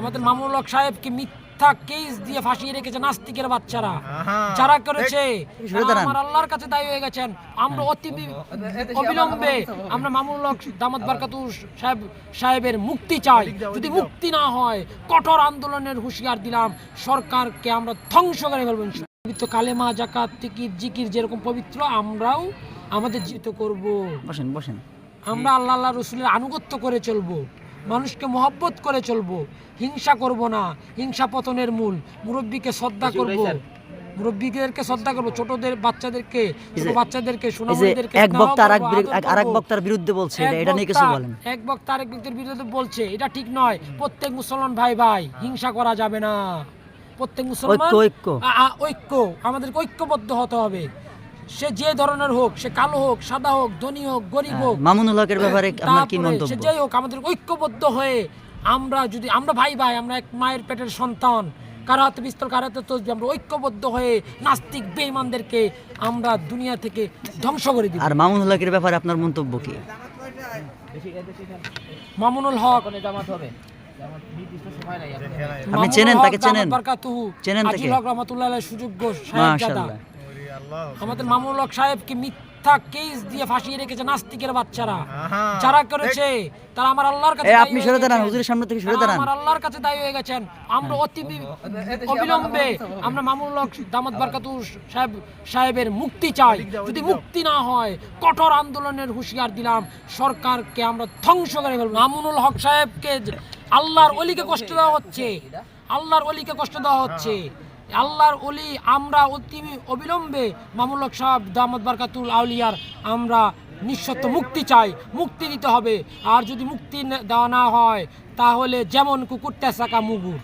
আমাদের মামুনুল হক সাহেবকে মিথ্যা কেস দিয়ে ফাঁসিয়ে রেখেছে নাস্তিকের বাচ্চারা। যারা করেছে। আমার আল্লাহর কাছে দায়ী হয়ে গেছেন। আমরা অতি অবিলম্বে আমরা মামুনুল হক দামাত বারকাতুর সাহেব সাহেবের মুক্তি চাই। যদি মুক্তি না হয় কঠোর আন্দোলনের হুঁশিয়ার দিলাম। সরকারকে আমরা ধ্বংস করে ফেলব পবিত্র কালেমা জাকাত তিকির জিকির যেরকম পবিত্র আমরাও আমাদের জিত করব। বসেন বসেন। আমরা আল্লাহ আল্লাহ রসুলের আনুগত্য করে চলবো। মানুষকে মহব্বত করে চলবো। হিংসা করব না। হিংসা পতনের মূল। মুরব্বীকে শ্রদ্ধা করব। মুরব্বীদেরকে শ্রদ্ধা করব ছোটদের বাচ্চাদেরকে ছোট বাচ্চাদেরকে সোনামণিদেরকে এক বক্তা। বক্তার বিরুদ্ধে বলছে এটা এক নিয়ে কিছু বক্তা- বলেন। এক বক্তা আরেক ব্যক্তির বিরুদ্ধে বলছে এটা ঠিক নয়। প্রত্যেক মুসলমান ভাই ভাই হিংসা করা যাবে না। প্রত্যেক মুসলমান ঐক্য, ঐক্য। আমাদেরকে ঐক্যবদ্ধ হতে হবে। সে যে ধরনের হোক সে কালো হোক সাদা হোক ধনী হোক গরিব হোক হ্যাঁ, মামুনুল হকের ব্যাপারে আপনার কি মন্তব্য? সে যাই হোক আমাদের ঐক্যবদ্ধ হয়ে আমরা যদি আমরা ভাই ভাই আমরা এক মায়ের পেটের সন্তান কারও হাতে পিস্তল কারও হাতে তসবি আমরা ঐক্যবদ্ধ হয়ে নাস্তিক বেঈমানদেরকে আমরা দুনিয়া থেকে ধ্বংস করে দিব। আর মামুনুল হকের ব্যাপারে আপনার মন্তব্য কি? মামুনুল হক আপনি চেনেন তাকে চেনেন? চেনেন তাকে? আজিল হক রহমাতুল্লাহ আলাইহ সুযোগ্য আমাদের মামুনুল হক সাহেবকে মিথ্যা কেস দিয়ে ফাঁসিয়ে রেখেছে নাস্তিকের বাচ্চারা যারা করেছে তারা আমার আল্লাহর কাছে আপনি সরে দাঁড়ান, হুজুরের সামনে থেকে সরে দাঁড়ান। আমার আল্লাহর কাছে দায়ী হয়ে গেছেন আমরা অতি অবিলম্বে আমরা মামুনুল হক দামাত বারকাতুর সাহেব সাহেবের মুক্তি চাই যদি মুক্তি না হয় কঠোর আন্দোলনের হুঁশিয়ার দিলাম সরকারকে আমরা ধ্বংস করে ফেলব মামুনুল হক সাহেবকে আল্লাহর অলিকে কষ্ট দেওয়া হচ্ছে আল্লাহর অলিকে কষ্ট দেওয়া হচ্ছে আল্লাহর অলি আমরা অতি অবিলম্বে মামুলক সাহেব দামদ বারকাতুল আউলিয়ার আমরা নিঃশর্ত মুক্তি চাই, মুক্তি দিতে হবে। আর যদি মুক্তি দেওয়া না হয়, তাহলে যেমন কুকুরটা চাকা মুগুর।